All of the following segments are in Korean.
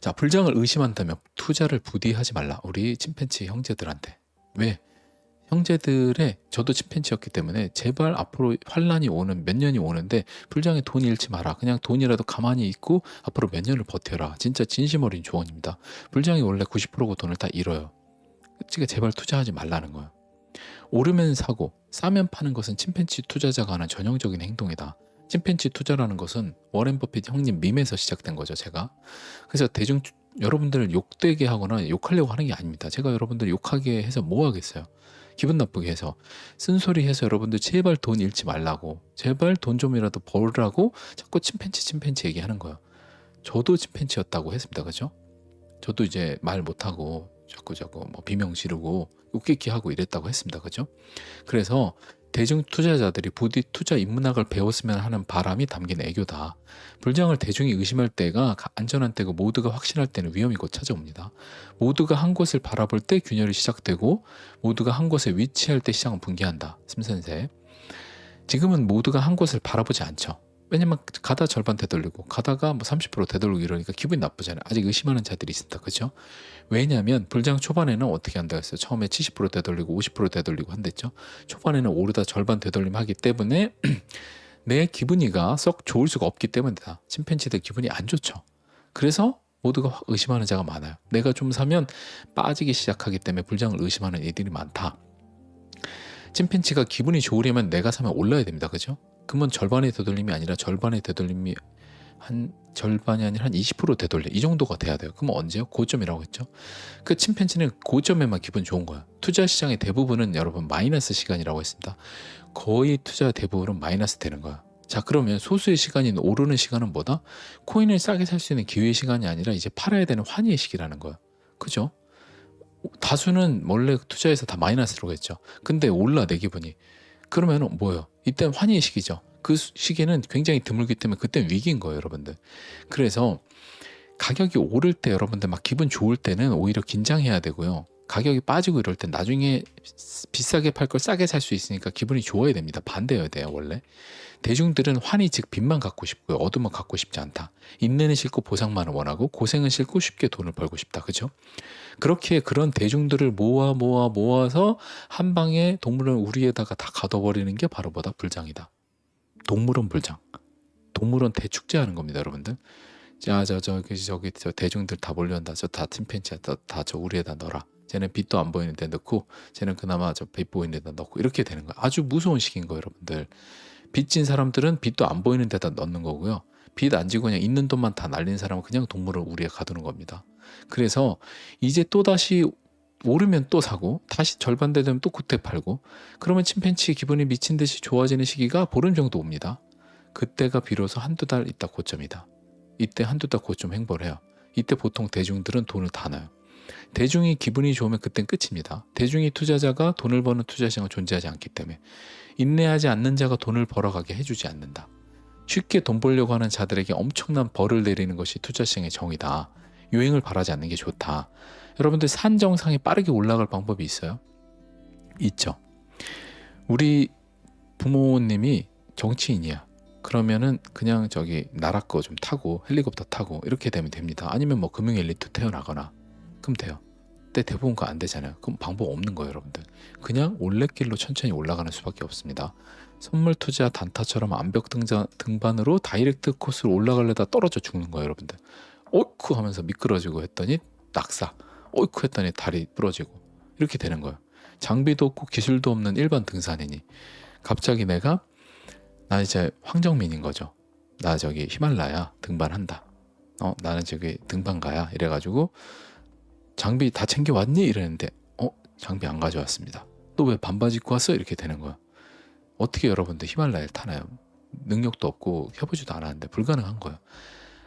자, 불장을 의심한다면 투자를 부디 하지 말라. 우리 침팬치 형제들한테. 왜? 형제들의 저도 침팬치였기 때문에 제발 앞으로 환란이 오는 몇 년이 오는데 불장에 돈 잃지 마라. 그냥 돈이라도 가만히 있고 앞으로 몇 년을 버텨라. 진짜 진심 어린 조언입니다. 불장이 원래 90%고 돈을 다 잃어요. 그러니까 제발 투자하지 말라는 거예요. 오르면 사고 싸면 파는 것은 침팬치 투자자가 하는 전형적인 행동이다. 침팬치 투자라는 것은 워렌 버핏 형님 밈에서 시작된 거죠, 제가. 그래서 대중 여러분들을 욕되게 하거나 욕하려고 하는 게 아닙니다. 제가 여러분들 욕하게 해서 뭐 하겠어요? 기분 나쁘게 해서 쓴소리 해서 여러분들 제발 돈 잃지 말라고 제발 돈 좀이라도 벌으라고 자꾸 침팬치 침팬치 얘기하는 거예요. 저도 침팬치였다고 했습니다. 그죠? 저도 이제 말 못하고 자꾸 자꾸 뭐 비명 지르고 웃기기 하고 이랬다고 했습니다. 그죠? 그래서 대중 투자자들이 부디 투자 인문학을 배웠으면 하는 바람이 담긴 애교다. 불장을 대중이 의심할 때가 안전한 때고 모두가 확신할 때는 위험이 곧 찾아옵니다. 모두가 한 곳을 바라볼 때 균열이 시작되고 모두가 한 곳에 위치할 때 시장은 붕괴한다. 심선세. 지금은 모두가 한 곳을 바라보지 않죠. 왜냐면 가다 절반 되돌리고 가다가 뭐 30% 되돌리고 이러니까 기분이 나쁘잖아요. 아직 의심하는 자들이 있습니다. 그죠? 왜냐하면 불장 초반에는 어떻게 한다 했어요? 처음에 70% 되돌리고 50% 되돌리고 한댔죠. 초반에는 오르다 절반 되돌림 하기 때문에 내 기분이가 썩 좋을 수가 없기 때문이다. 침팬지들 기분이 안 좋죠. 그래서 모두가 의심하는 자가 많아요. 내가 좀 사면 빠지기 시작하기 때문에 불장을 의심하는 이들이 많다. 침팬지가 기분이 좋으려면 내가 사면 올라야 됩니다. 그죠? 그러면 절반의 되돌림이 아니라 절반의 되돌림이 한 절반이 아니라 한 20% 되돌려 이 정도가 돼야 돼요. 그럼 언제요? 고점이라고 했죠. 그 침팬지는 고점에만 기분 좋은 거야. 투자 시장의 대부분은 여러분 마이너스 시간이라고 했습니다. 거의 투자 대부분은 마이너스 되는 거야. 자 그러면 소수의 시간이 오르는 시간은 뭐다? 코인을 싸게 살 수 있는 기회의 시간이 아니라 이제 팔아야 되는 환희의 시기라는 거야. 그죠? 다수는 원래 투자해서 다 마이너스로 했죠. 근데 올라 내 기분이. 그러면 뭐예요? 이때는 환희의 시기죠. 그 시기는 굉장히 드물기 때문에 그때는 위기인 거예요, 여러분들. 그래서 가격이 오를 때 여러분들 막 기분 좋을 때는 오히려 긴장해야 되고요. 가격이 빠지고 이럴 땐 나중에 비싸게 팔 걸 싸게 살 수 있으니까 기분이 좋아야 됩니다. 반대여야 돼요, 원래. 대중들은 환희 즉 빚만 갖고 싶고요. 어둠은 갖고 싶지 않다. 인내는 싫고 보상만을 원하고 고생은 싫고 쉽게 돈을 벌고 싶다. 그죠? 그렇게 그런 대중들을 모아 모아 모아서 한 방에 동물원 우리에다가 다 가둬버리는 게 바로 뭐다? 불장이다. 동물원 불장. 동물원 대축제하는 겁니다, 여러분들. 자, 저, 저기, 저기, 저 대중들 다 몰려온다. 저 다 팀팬치야. 다 저 우리에다 넣어라. 쟤는 빛도 안 보이는 데 넣고, 쟤는 그나마 저 빛 보이는 데다 넣고, 이렇게 되는 거예요. 아주 무서운 시기인 거예요, 여러분들. 빚진 사람들은 빛도 안 보이는 데다 넣는 거고요. 빚 안 지고 그냥 있는 돈만 다 날린 사람은 그냥 동물을 우리에 가두는 겁니다. 그래서 이제 또 다시 오르면 또 사고 다시 절반 되면 또 그때 팔고 그러면 침팬치 기분이 미친 듯이 좋아지는 시기가 보름 정도 옵니다. 그때가 비로소 한두 달 있다 고점이다. 이때 한두 달 고점 행보를 해요. 이때 보통 대중들은 돈을 다 놔요. 대중이 기분이 좋으면 그땐 끝입니다. 대중이 투자자가 돈을 버는 투자 시장은 존재하지 않기 때문에 인내하지 않는 자가 돈을 벌어가게 해주지 않는다. 쉽게 돈 벌려고 하는 자들에게 엄청난 벌을 내리는 것이 투자시장의 정이다. 유행을 바라지 않는 게 좋다. 여러분들 산 정상에 빠르게 올라갈 방법이 있어요? 있죠. 우리 부모님이 정치인이야. 그러면은 그냥 저기 나라 거 좀 타고 헬리콥터 타고 이렇게 되면 됩니다. 아니면 뭐 금융 엘리트 태어나거나 그럼 돼요. 근데 대부분 그거 안 되잖아요. 그럼 방법 없는 거예요, 여러분들. 그냥 올레길로 천천히 올라가는 수밖에 없습니다. 선물 투자 단타처럼 암벽 등자, 등반으로 다이렉트 코스로 올라가려다 떨어져 죽는 거예요, 여러분들. 어이쿠 하면서 미끄러지고 했더니 낙사. 어이쿠 했더니 다리 부러지고 이렇게 되는 거예요. 장비도 없고 기술도 없는 일반 등산인이 갑자기 내가 나 이제 황정민인 거죠. 나 저기 히말라야 등반한다. 어 나는 저기 등반가야 이래가지고 장비 다 챙겨 왔니 이랬는데 어 장비 안 가져왔습니다. 너왜 반바지 입고 왔어 이렇게 되는 거야. 어떻게 여러분들 히말라야를 타나요? 능력도 없고 해보지도 않았는데 불가능한 거예요.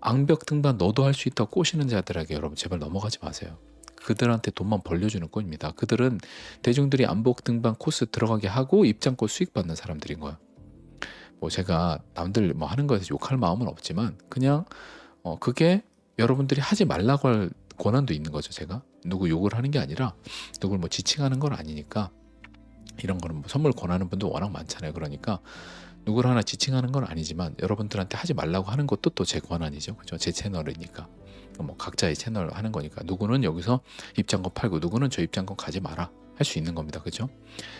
앙벽 등반 너도 할 수 있다고 꼬시는 자들에게 여러분 제발 넘어가지 마세요. 그들한테 돈만 벌려주는 꼴입니다. 그들은 대중들이 암벽 등반 코스 들어가게 하고 입장권 수익 받는 사람들인 거예요. 뭐 제가 남들 뭐 하는 거에서 욕할 마음은 없지만 그냥 어 그게 여러분들이 하지 말라고 할 권한도 있는 거죠. 제가 누구 욕을 하는 게 아니라 누굴 뭐 지칭하는 건 아니니까 이런 거는 뭐 선물 권하는 분도 워낙 많잖아요. 그러니까 누구를 하나 지칭하는 건 아니지만 여러분들한테 하지 말라고 하는 것도 또 제 권한이죠. 그죠? 제 채널이니까. 뭐 각자의 채널 하는 거니까 누구는 여기서 입장권 팔고 누구는 저 입장권 가지 마라 할 수 있는 겁니다. 그죠?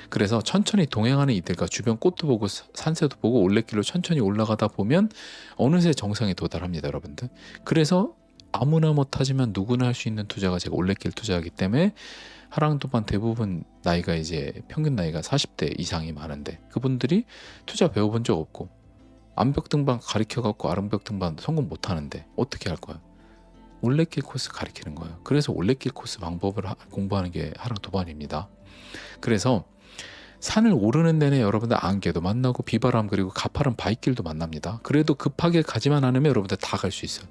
그래서 천천히 동행하는 이들과 주변 꽃도 보고 사- 산새도 보고 올레길로 천천히 올라가다 보면 어느새 정상에 도달합니다, 여러분들. 그래서 아무나 못하지만 누구나 할 수 있는 투자가 제가 올레길 투자하기 때문에 하랑도반 대부분 나이가 이제 평균 나이가 40대 이상이 많은데 그분들이 투자 배워본 적 없고 암벽 등반 가르쳐 갖고 아름벽 등반 성공 못 하는데 어떻게 할 거야? 올레길 코스 가르치는 거예요. 그래서 올레길 코스 방법을 하- 공부하는 게 하랑도반입니다. 그래서 산을 오르는 내내 여러분들 안개도 만나고 비바람 그리고 가파른 바위길도 만납니다. 그래도 급하게 가지만 않으면 여러분들 다 갈 수 있어요.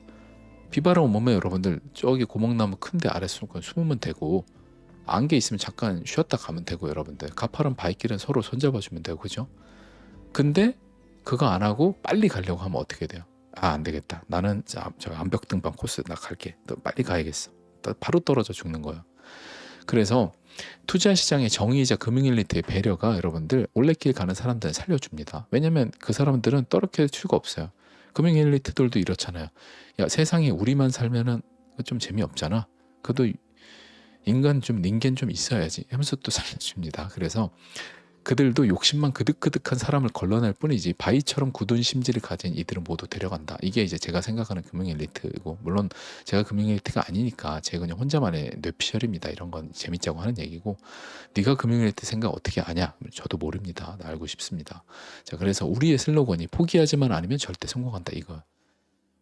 비바람 오면 여러분들 저기 고목나무 큰데 아래 숨- 숨으면 되고 안개 있으면 잠깐 쉬었다 가면 되고 여러분들 가파른 바위길은 서로 손잡아 주면 되고 그죠? 근데 그거 안 하고 빨리 가려고 하면 어떻게 돼요? 아 안 되겠다. 나는 자, 저 암벽 등반 코스 나 갈게. 너 빨리 가야겠어. 나 바로 떨어져 죽는 거예요. 그래서 투자 시장의 정의이자 금융 엘리트의 배려가 여러분들 올레길 가는 사람들을 살려줍니다. 왜냐면 그 사람들은 떨어질 수가 없어요. 금융 엘리트들도 이렇잖아요. 야 세상에 우리만 살면은 좀 재미없잖아. 그래도 인간 좀 닌겐 좀 있어야지 하면서 또 살려줍니다. 그래서 그들도 욕심만 그득그득한 사람을 걸러낼 뿐이지 바위처럼 굳은 심지를 가진 이들은 모두 데려간다. 이게 이제 제가 생각하는 금융 엘리트고 물론 제가 금융 엘리트가 아니니까 제 그냥 혼자만의 뇌피셜입니다. 이런 건 재밌자고 하는 얘기고 네가 금융 엘리트 생각 어떻게 아냐? 저도 모릅니다. 나 알고 싶습니다. 자 그래서 우리의 슬로건이 포기하지만 않으면 절대 성공한다 이거.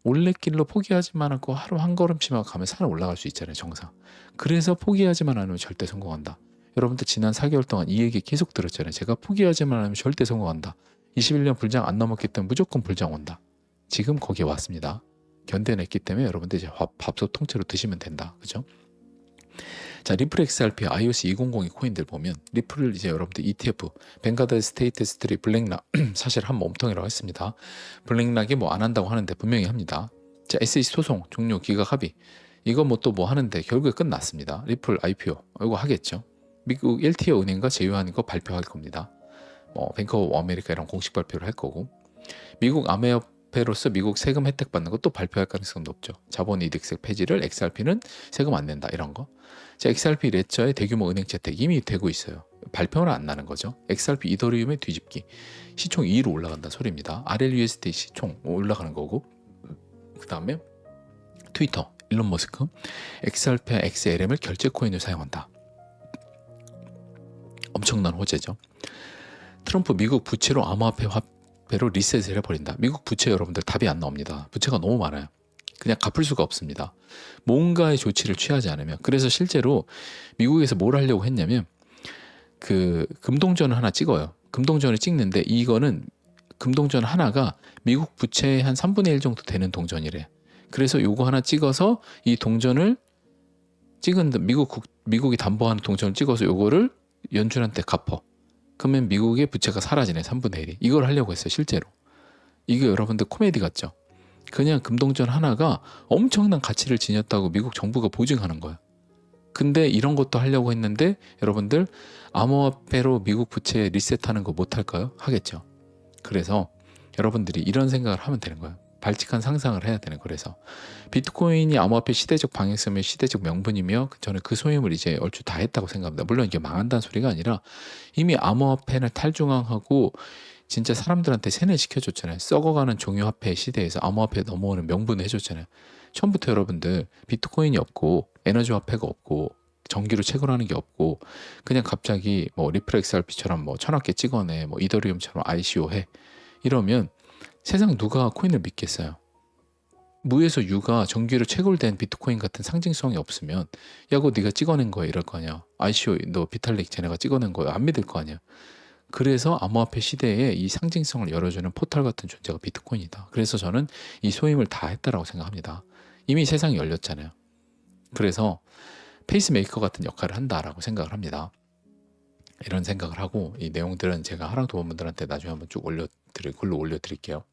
올레길로 포기하지만 않고 하루 한 걸음씩만 가면 산을 올라갈 수 있잖아요 정상. 그래서 포기하지만 않으면 절대 성공한다. 여러분들 지난 4개월 동안 이 얘기 계속 들었잖아요. 제가 포기하지만 않으면 절대 성공한다. 21년 불장 안 넘었기 때문에 무조건 불장 온다. 지금 거기에 왔습니다. 견뎌냈기 때문에 여러분들 이제 밥, 밥솥 통째로 드시면 된다. 그죠? 자, 리플 XRP iOS 2002 코인들 보면 리플을 이제 여러분들 ETF 뱅가드 스테이트 스트리 블랙락 사실 한 몸통이라고 했습니다. 블랙락이 뭐 안 한다고 하는데 분명히 합니다. 자, SEC 소송 종료 기각 합의 이거 뭐 또뭐 하는데 결국에 끝났습니다. 리플 IPO 이거 하겠죠. 미국 1티어 은행과 제휴하는 거 발표할 겁니다. 뭐 뱅커 오브 아메리카 이런 공식 발표를 할 거고 미국 아메협회로서 미국 세금 혜택 받는 것도 발표할 가능성이 높죠. 자본 이득세 폐지를 XRP는 세금 안 낸다 이런 거. 자, XRP 레저의 대규모 은행 채택 이미 되고 있어요. 발표는 안 나는 거죠. XRP 이더리움의 뒤집기 시총 2위로 올라간다 소리입니다. RLUSD 시총 올라가는 거고 그 다음에 트위터 일론 머스크 XRP와 XLM을 결제 코인으로 사용한다. 엄청난 호재죠. 트럼프 미국 부채로 암호화폐 화폐로 리셋을 해버린다. 미국 부채 여러분들 답이 안 나옵니다. 부채가 너무 많아요. 그냥 갚을 수가 없습니다. 뭔가의 조치를 취하지 않으면. 그래서 실제로 미국에서 뭘 하려고 했냐면 그 금동전을 하나 찍어요. 금동전을 찍는데 이거는 금동전 하나가 미국 부채의 한 3분의 1 정도 되는 동전이래. 그래서 요거 하나 찍어서 이 동전을 찍은 미국 국- 미국이 담보하는 동전을 찍어서 요거를 연준한테 갚어. 그러면 미국의 부채가 사라지네 3분의 1이. 이걸 하려고 했어요 실제로. 이게 여러분들 코미디 같죠? 그냥 금동전 하나가 엄청난 가치를 지녔다고 미국 정부가 보증하는 거야. 근데 이런 것도 하려고 했는데 여러분들 암호화폐로 미국 부채 리셋하는 거 못 할까요? 하겠죠. 그래서 여러분들이 이런 생각을 하면 되는 거예요. 발칙한 상상을 해야 되는 그래서 비트코인이 암호화폐 시대적 방향성의 시대적 명분이며 저는 그 소임을 이제 얼추 다 했다고 생각합니다. 물론 이게 망한다는 소리가 아니라 이미 암호화폐를 탈중앙하고 진짜 사람들한테 세뇌시켜줬잖아요. 썩어가는 종이화폐 시대에서 암호화폐 넘어오는 명분을 해줬잖아요. 처음부터 여러분들 비트코인이 없고 에너지 화폐가 없고 전기로 채굴하는 게 없고 그냥 갑자기 뭐 리플 XRP처럼 뭐개 찍어내 뭐 이더리움처럼 ICO 해 이러면 세상 누가 코인을 믿겠어요? 무에서 유가 전기로 채굴된 비트코인 같은 상징성이 없으면 야 그거 네가 찍어낸 거야 이럴 거 아니야. ICO 너 비탈릭 쟤네가 찍어낸 거야. 안 믿을 거 아니야. 그래서 암호화폐 시대에 이 상징성을 열어주는 포털 같은 존재가 비트코인이다. 그래서 저는 이 소임을 다 했다라고 생각합니다. 이미 세상이 열렸잖아요. 그래서 페이스메이커 같은 역할을 한다라고 생각을 합니다. 이런 생각을 하고 이 내용들은 제가 하랑 도원분들한테 나중에 한번 쭉 올려 드릴 글로 올려드릴게요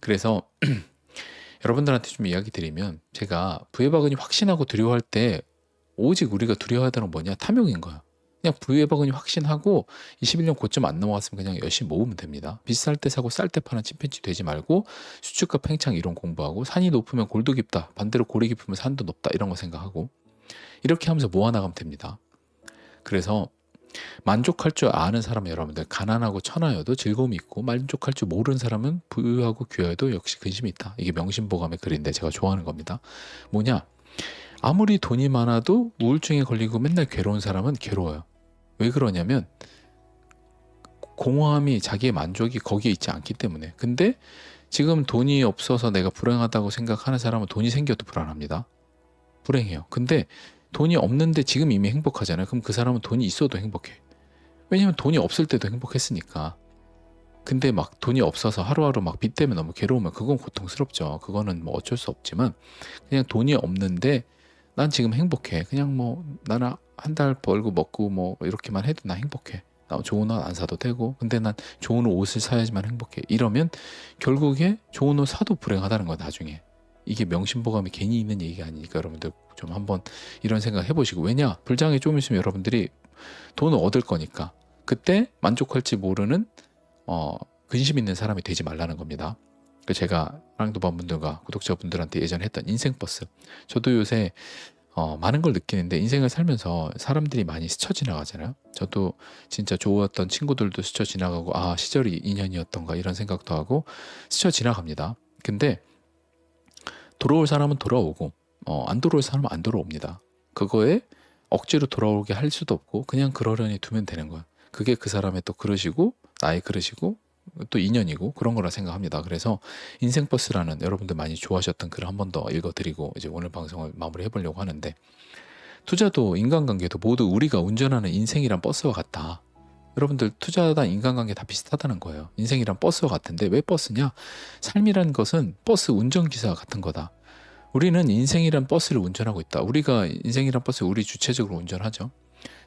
그래서 여러분들한테 좀 이야기 드리면 제가 부해박은이 확신하고 두려워할 때 오직 우리가 두려워하다는 건 뭐냐 탐욕인 거야 그냥 부유해버거니 확신하고 21년 고점 안 넘어갔으면 그냥 열심히 모으면 됩니다. 비쌀 때 사고 쌀 때 파는 침팬지 되지 말고 수축과 팽창 이론 공부하고 산이 높으면 골도 깊다. 반대로 골이 깊으면 산도 높다. 이런 거 생각하고 이렇게 하면서 모아나가면 됩니다. 그래서 만족할 줄 아는 사람은 여러분들 가난하고 천하여도 즐거움이 있고 만족할 줄 모르는 사람은 부유하고 귀하여도 역시 근심이 있다. 이게 명심보감의 글인데 제가 좋아하는 겁니다. 뭐냐? 아무리 돈이 많아도 우울증에 걸리고 맨날 괴로운 사람은 괴로워요. 왜 그러냐면 공허함이 자기의 만족이 거기에 있지 않기 때문에. 근데 지금 돈이 없어서 내가 불행하다고 생각하는 사람은 돈이 생겨도 불안합니다. 불행해요. 근데 돈이 없는데 지금 이미 행복하잖아요. 그럼 그 사람은 돈이 있어도 행복해. 왜냐면 돈이 없을 때도 행복했으니까. 근데 막 돈이 없어서 하루하루 막 빚 때문에 너무 괴로우면 그건 고통스럽죠. 그거는 뭐 어쩔 수 없지만 그냥 돈이 없는데 난 지금 행복해. 그냥 뭐 나는 한 달 벌고 먹고 뭐 이렇게만 해도 나 행복해. 나 좋은 옷 안 사도 되고 근데 난 좋은 옷을 사야지만 행복해. 이러면 결국에 좋은 옷 사도 불행하다는 거야 나중에. 이게 명심보감이 괜히 있는 얘기가 아니니까 여러분들 좀 한번 이런 생각 해보시고 왜냐 불장에 좀 있으면 여러분들이 돈을 얻을 거니까 그때 만족할지 모르는 어, 근심 있는 사람이 되지 말라는 겁니다. 그 제가 랑도반분들과 구독자분들한테 예전에 했던 인생버스 저도 요새 어, 많은 걸 느끼는데 인생을 살면서 사람들이 많이 스쳐 지나가잖아요. 저도 진짜 좋았던 친구들도 스쳐 지나가고 아 시절이 인연이었던가 이런 생각도 하고 스쳐 지나갑니다. 근데 돌아올 사람은 돌아오고 어, 안 돌아올 사람은 안 돌아옵니다. 그거에 억지로 돌아오게 할 수도 없고 그냥 그러려니 두면 되는 거야. 그게 그 사람의 또 그러시고 나의 그러시고 또 인연이고 그런 거라 생각합니다. 그래서 인생버스라는 여러분들 많이 좋아하셨던 글을 한 번 더 읽어드리고 이제 오늘 방송을 마무리해 보려고 하는데 투자도 인간관계도 모두 우리가 운전하는 인생이란 버스와 같다. 여러분들 투자다 인간관계 다 비슷하다는 거예요. 인생이란 버스와 같은데 왜 버스냐? 삶이란 것은 버스 운전기사 같은 거다. 우리는 인생이란 버스를 운전하고 있다. 우리가 인생이란 버스 우리 주체적으로 운전하죠.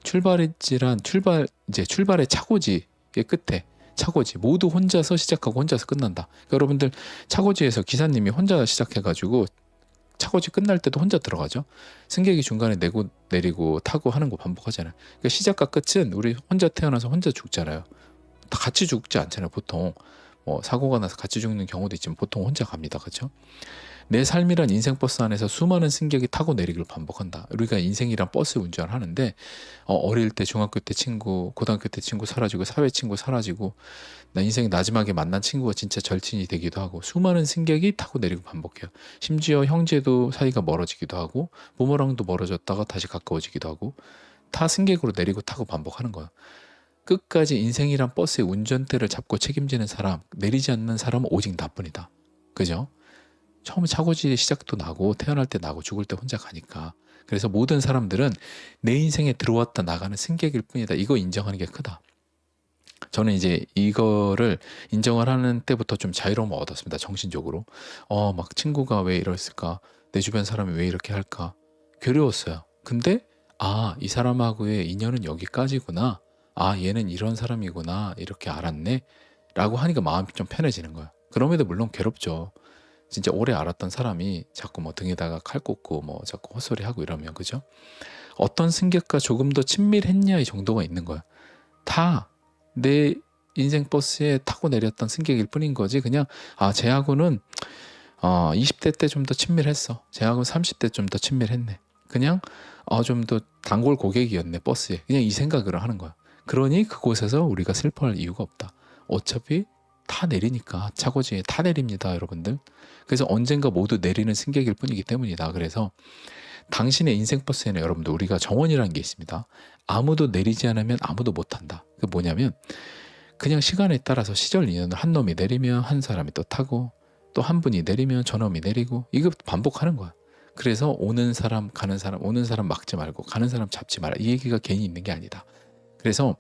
출발했지란 출발 이제 출발의 차고지의 끝에 차고지 모두 혼자서 시작하고 혼자서 끝난다. 그러니까 여러분들 차고지에서 기사님이 혼자 시작해가지고 차고지 끝날 때도 혼자 들어가죠. 승객이 중간에 내고 내리고 타고 하는 거 반복하잖아요. 그러니까 시작과 끝은 우리 혼자 태어나서 혼자 죽잖아요. 다 같이 죽지 않잖아요. 보통 뭐 사고가 나서 같이 죽는 경우도 있지만 보통 혼자 갑니다. 그렇죠? 내 삶이란 인생 버스 안에서 수많은 승객이 타고 내리기를 반복한다. 우리가 인생이란 버스 운전을 하는데 어, 어릴 때 중학교 때 친구, 고등학교 때 친구 사라지고 사회 친구 사라지고 나 인생 마지막에 만난 친구가 진짜 절친이 되기도 하고 수많은 승객이 타고 내리고 반복해요. 심지어 형제도 사이가 멀어지기도 하고 부모랑도 멀어졌다가 다시 가까워지기도 하고 타 승객으로 내리고 타고 반복하는 거야. 끝까지 인생이란 버스의 운전대를 잡고 책임지는 사람, 내리지 않는 사람은 오직 나뿐이다. 그죠? 처음에 차고지 시작도 나고 태어날 때 나고 죽을 때 혼자 가니까 그래서 모든 사람들은 내 인생에 들어왔다 나가는 승객일 뿐이다. 이거 인정하는 게 크다. 저는 이제 이거를 인정을 하는 때부터 좀 자유로움을 얻었습니다. 정신적으로. 어, 막 친구가 왜 이랬을까? 내 주변 사람이 왜 이렇게 할까? 괴로웠어요. 근데 아, 이 사람하고의 인연은 여기까지구나. 아, 얘는 이런 사람이구나. 이렇게 알았네. 라고 하니까 마음이 좀 편해지는 거야. 그럼에도 물론 괴롭죠. 진짜 오래 알았던 사람이 자꾸 뭐 등에다가 칼 꽂고 뭐 자꾸 헛소리 하고 이러면 그죠? 어떤 승객과 조금 더 친밀했냐 이 정도가 있는 거야. 다 내 인생 버스에 타고 내렸던 승객일 뿐인 거지. 그냥 아 쟤하고는 어 20대 때 좀 더 친밀했어. 쟤하고 30대 좀 더 친밀했네. 그냥 어 좀 더 단골 고객이었네 버스에. 그냥 이 생각을 하는 거야. 그러니 그곳에서 우리가 슬퍼할 이유가 없다. 어차피 타 내리니까 차고지에 타 내립니다, 여러분들. 그래서 언젠가 모두 내리는 승객일 뿐이기 때문이다. 그래서 당신의 인생 버스에는 여러분들 우리가 정원이라는 게 있습니다. 아무도 내리지 않으면 아무도 못 탄다. 그 뭐냐면 그냥 시간에 따라서 시절 인연을 한 놈이 내리면 한 사람이 또 타고 또 한 분이 내리면 저 놈이 내리고 이거 반복하는 거야. 그래서 오는 사람 가는 사람 오는 사람 막지 말고 가는 사람 잡지 마라. 이 얘기가 괜히 있는 게 아니다. 그래서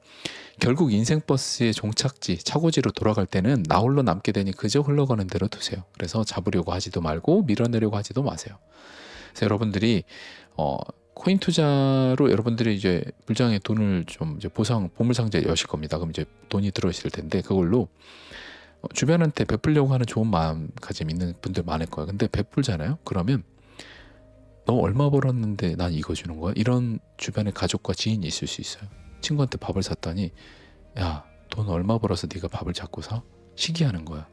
결국 인생 버스의 종착지 차고지로 돌아갈 때는 나 홀로 남게 되니 그저 흘러가는 대로 두세요. 그래서 잡으려고 하지도 말고 밀어내려고 하지도 마세요. 그래서 여러분들이 어 코인 투자로 여러분들이 이제 불장에 돈을 좀 이제 보상 보물 상자에 여실 겁니다. 그럼 이제 돈이 들어오실 텐데 그걸로 어, 주변한테 베풀려고 하는 좋은 마음가짐 있는 분들 많을 거예요. 근데 베풀잖아요. 그러면 너 얼마 벌었는데 난 이거 주는 거야? 이런 주변에 가족과 지인이 있을 수 있어요. 친구한테 밥을 샀더니 야 돈 얼마 벌어서 네가 밥을 자꾸 사? 시기하는 거야.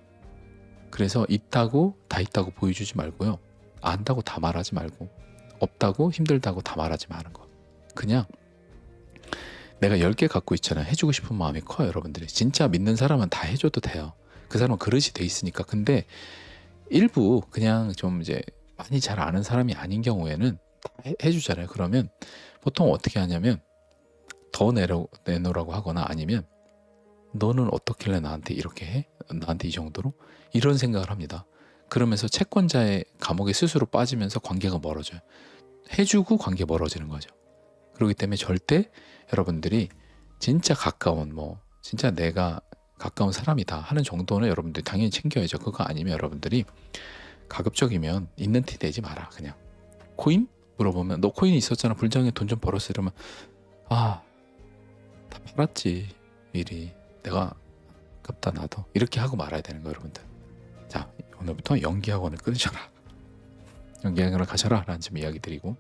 그래서 있다고 다 있다고 보여주지 말고요. 안다고 다 말하지 말고 없다고 힘들다고 다 말하지 마는 거. 그냥 내가 10개 갖고 있잖아요. 해주고 싶은 마음이 커요, 여러분들이. 진짜 믿는 사람은 다 해줘도 돼요. 그 사람은 그릇이 돼 있으니까. 근데 일부 그냥 좀 이제 많이 잘 아는 사람이 아닌 경우에는 해주잖아요. 그러면 보통 어떻게 하냐면 더 내려, 내놓으라고 하거나 아니면 너는 어떻길래 나한테 이렇게 해? 나한테 이 정도로? 이런 생각을 합니다. 그러면서 채권자의 감옥에 스스로 빠지면서 관계가 멀어져요. 해주고 관계 멀어지는 거죠. 그렇기 때문에 절대 여러분들이 진짜 가까운 뭐 진짜 내가 가까운 사람이다 하는 정도는 여러분들이 당연히 챙겨야죠. 그거 아니면 여러분들이 가급적이면 있는 티 내지 마라 그냥 코인 물어보면 너 코인 있었잖아 불장에 돈 좀 벌었어 이러면 아 다 팔았지 미리. 내가 아깝다 나도. 이렇게 하고 말아야 되는 거예요 여러분들. 자 오늘부터 연기학원을 끊으셔라. 연기학원을 가셔라 라는 좀 이야기 드리고